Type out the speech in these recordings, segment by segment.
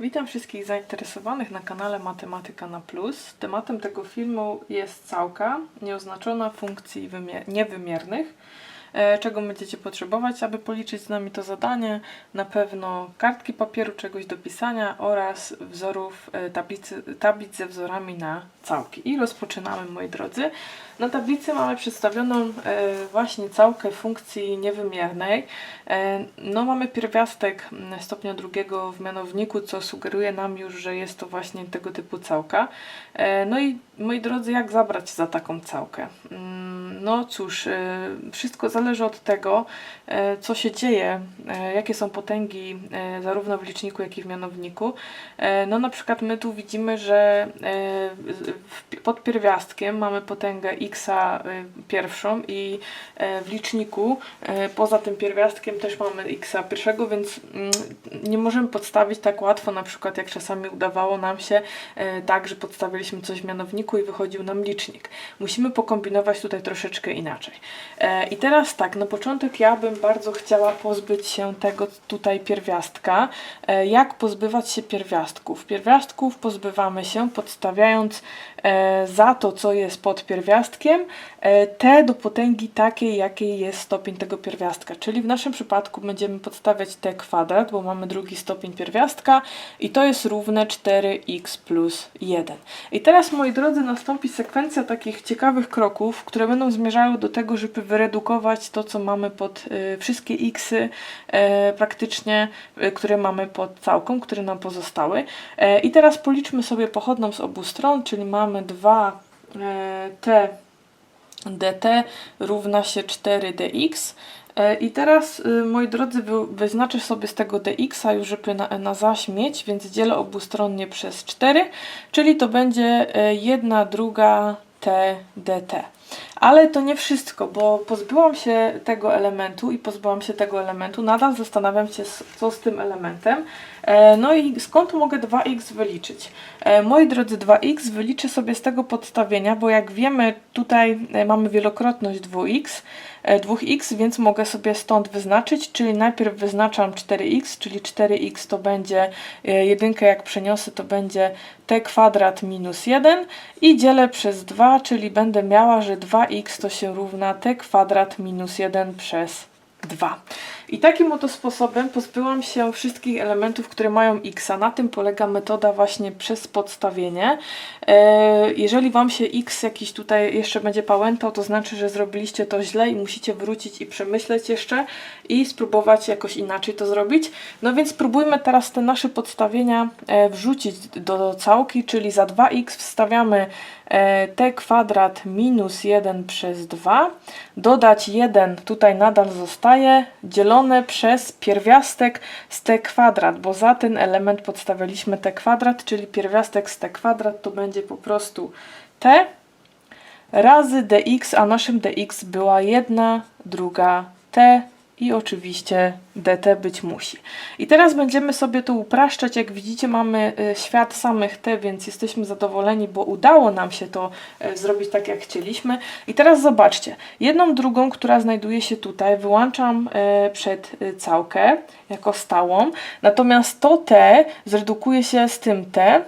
Witam wszystkich zainteresowanych na kanale Matematyka na Plus. Tematem tego filmu jest całka nieoznaczona funkcji wymie- niewymiernych. E, Czego będziecie potrzebować, aby policzyć z nami to zadanie? Na pewno kartki papieru, czegoś do pisania oraz wzorów e, tablicy, tablic ze wzorami na całki. I rozpoczynamy, moi drodzy. Na tablicy mamy przedstawioną e, właśnie całkę funkcji niewymiernej. No mamy pierwiastek mm, stopnia drugiego w mianowniku, co sugeruje nam już, że jest to właśnie tego typu całka. No i moi drodzy, jak zabrać za taką całkę? No cóż, e, wszystko zależy od tego, e, co się dzieje, e, jakie są potęgi zarówno w liczniku, jak i w mianowniku. No na przykład my tu widzimy, że pod pierwiastkiem mamy potęgę x pierwszą i w liczniku poza tym pierwiastkiem też mamy x pierwszego, więc mm, nie możemy podstawić tak łatwo, na przykład jak czasami udawało nam się tak, że podstawiliśmy coś w mianowniku i wychodził nam licznik. Musimy pokombinować tutaj troszeczkę inaczej. E, I teraz tak, na początek ja bym bardzo chciała pozbyć się tego tutaj pierwiastka. E, Jak pozbywać się pierwiastków? Pierwiastków pozbywamy się podstawiając za to, co jest pod pierwiastkiem, e, t do potęgi takiej, jakiej jest stopień tego pierwiastka. Czyli w naszym przypadku będziemy podstawiać t kwadrat, bo mamy drugi stopień pierwiastka i to jest równe 4x plus 1. I teraz, moi drodzy, nastąpi sekwencja takich ciekawych kroków, które będą zmierzały do tego, żeby wyredukować to, co mamy pod y, wszystkie xy e, praktycznie, które mamy pod całką, które nam pozostały. E, I teraz policzmy sobie pochodną z obu stron, czyli mamy 2 e, t dt równa się 4dx. E, I teraz, y, moi drodzy, wy, wyznaczę sobie z tego dx-a już, żeby na, na zaś mieć, więc dzielę obustronnie przez 4, czyli to będzie 1 druga t dt. Ale to nie wszystko, bo pozbyłam się tego elementu i pozbyłam się tego elementu. Nadal zastanawiam się, co z tym elementem. E, No i skąd mogę 2x wyliczyć? E, Moi drodzy, 2x wyliczę sobie z tego podstawienia, bo jak wiemy, tutaj e, mamy wielokrotność 2x, e, 2x, więc mogę sobie stąd wyznaczyć, czyli najpierw wyznaczam 4x, czyli 4x to będzie jedynkę, jak przeniosę, to będzie t kwadrat minus 1 i dzielę przez 2, czyli będę miała, że 2x to się równa t kwadrat minus 1 przez 2. I takim oto sposobem pozbyłam się wszystkich elementów, które mają x, a na tym polega metoda właśnie przez podstawienie. E, jeżeli Wam się x jakiś tutaj jeszcze będzie pałętał, to znaczy, że zrobiliście to źle i musicie wrócić i przemyśleć jeszcze i spróbować jakoś inaczej to zrobić. No więc spróbujmy teraz te nasze podstawienia e, wrzucić do całki, czyli za 2x wstawiamy e, t kwadrat minus 1 przez 2, dodać 1 tutaj nadal zostaje, dzielone przez pierwiastek z t kwadrat, bo za ten element podstawialiśmy t kwadrat, czyli pierwiastek z t kwadrat to będzie po prostu t razy dx, a naszym dx była 1 druga t i oczywiście dt być musi. I teraz będziemy sobie to upraszczać. Jak widzicie, mamy y, świat samych t, więc jesteśmy zadowoleni, bo udało nam się to y, zrobić tak, jak chcieliśmy. I teraz zobaczcie, jedną drugą, która znajduje się tutaj, wyłączam y, przed całkę jako stałą, natomiast to t zredukuje się z tym t,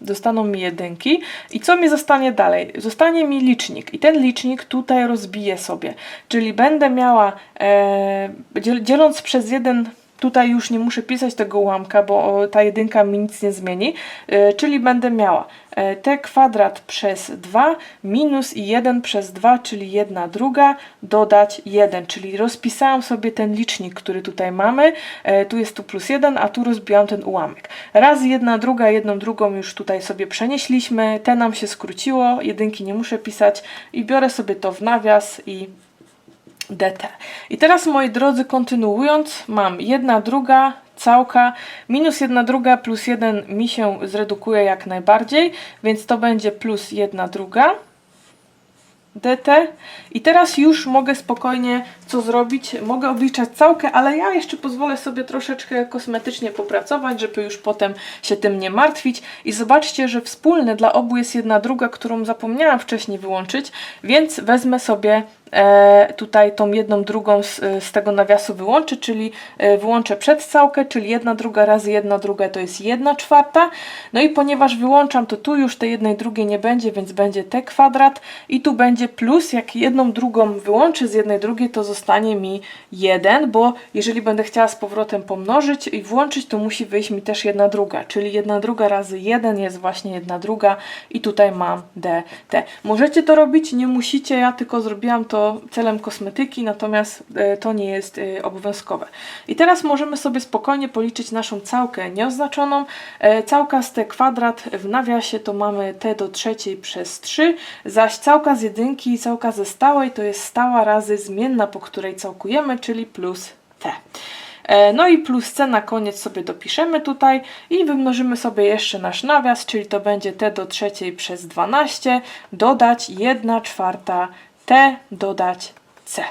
dostaną mi jedynki. I co mi zostanie dalej? Zostanie mi licznik i ten licznik tutaj rozbiję sobie. Czyli będę miała, e, dziel, dzieląc przez jeden, tutaj już nie muszę pisać tego ułamka, bo ta jedynka mi nic nie zmieni, e, czyli będę miała e, t kwadrat przez 2 minus i 1 przez 2, czyli 1 druga, dodać 1, czyli rozpisałam sobie ten licznik, który tutaj mamy, e, tu jest tu plus 1, a tu rozbiłam ten ułamek. Raz jedna druga, jedną drugą już tutaj sobie przenieśliśmy, te nam się skróciło, jedynki nie muszę pisać i biorę sobie to w nawias i dt. I teraz moi drodzy, kontynuując, mam jedna druga całka, minus jedna druga plus jeden mi się zredukuje jak najbardziej, więc to będzie plus jedna druga dt. I teraz już mogę spokojnie co zrobić. Mogę obliczać całkę, ale ja jeszcze pozwolę sobie troszeczkę kosmetycznie popracować, żeby już potem się tym nie martwić. I zobaczcie, że wspólne dla obu jest jedna druga, którą zapomniałam wcześniej wyłączyć, więc wezmę sobie tutaj tą jedną drugą z, z tego nawiasu wyłączę, czyli e, wyłączę przedcałkę, czyli jedna druga razy jedna druga to jest jedna czwarta. No i ponieważ wyłączam, to tu już tej jednej drugiej nie będzie, więc będzie t kwadrat i tu będzie plus, jak jedną drugą wyłączę z jednej drugiej, to zostanie mi 1, bo jeżeli będę chciała z powrotem pomnożyć i włączyć, to musi wyjść mi też jedna druga, czyli jedna druga razy 1 jest właśnie jedna druga i tutaj mam dt. Możecie to robić, nie musicie, ja tylko zrobiłam to celem kosmetyki, natomiast e, to nie jest e, obowiązkowe. I teraz możemy sobie spokojnie policzyć naszą całkę nieoznaczoną. E, Całka z t kwadrat w nawiasie to mamy t do trzeciej przez 3, zaś całka z jedynki i całka ze stałej to jest stała razy zmienna, po której całkujemy, czyli plus t. No i plus c na koniec sobie dopiszemy tutaj i wymnożymy sobie jeszcze nasz nawias, czyli to będzie t do trzeciej przez 12, dodać 1 czwarta t, dodać c.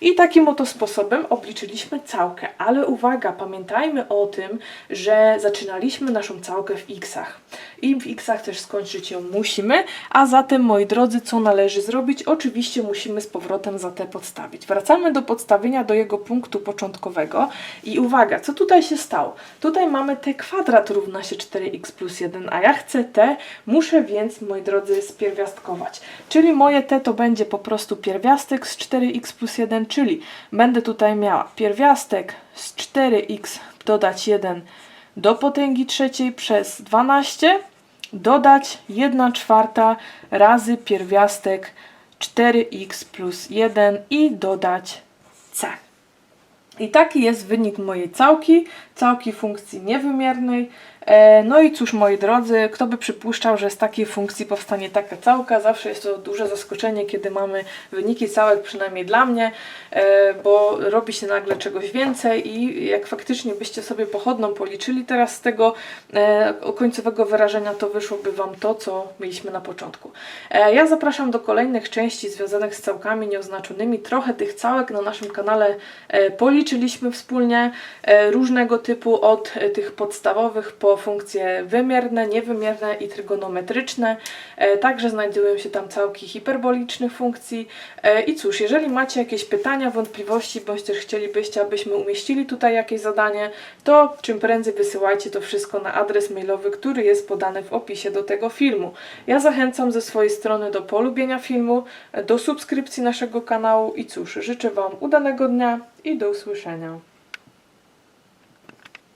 I takim oto sposobem obliczyliśmy całkę, ale uwaga, pamiętajmy o tym, że zaczynaliśmy naszą całkę w xach. I w xach też skończyć ją musimy, a zatem, moi drodzy, co należy zrobić? Oczywiście musimy z powrotem za t podstawić. Wracamy do podstawienia do jego punktu początkowego i uwaga, co tutaj się stało? Tutaj mamy t kwadrat równa się 4x plus 1, a ja chcę t, muszę więc, moi drodzy, spierwiastkować. Czyli moje t to będzie po prostu pierwiastek z 4x plus 1, czyli będę tutaj miała pierwiastek z 4x dodać 1 do potęgi trzeciej przez 12 dodać 1 czwarta razy pierwiastek 4x plus 1 i dodać c. I taki jest wynik mojej całki, całki funkcji niewymiernej. E, No i cóż, moi drodzy, kto by przypuszczał, że z takiej funkcji powstanie taka całka? Zawsze jest to duże zaskoczenie, kiedy mamy wyniki całek, przynajmniej dla mnie, e, bo robi się nagle czegoś więcej i jak faktycznie byście sobie pochodną policzyli teraz z tego e, końcowego wyrażenia, to wyszłoby Wam to, co mieliśmy na początku. Ja zapraszam do kolejnych części związanych z całkami nieoznaczonymi. Trochę tych całek na naszym kanale policzyliśmy wspólnie, różnego typu, od tych podstawowych po funkcje wymierne, niewymierne i trygonometryczne. E, Także znajdują się tam całki hiperbolicznych funkcji. E, I cóż, jeżeli macie jakieś pytania, wątpliwości, bądź też chcielibyście, abyśmy umieścili tutaj jakieś zadanie, to czym prędzej wysyłajcie to wszystko na adres mailowy, który jest podany w opisie do tego filmu. Ja zachęcam ze swojej strony do polubienia filmu, do subskrypcji naszego kanału i cóż, życzę Wam udanego dnia i do usłyszenia.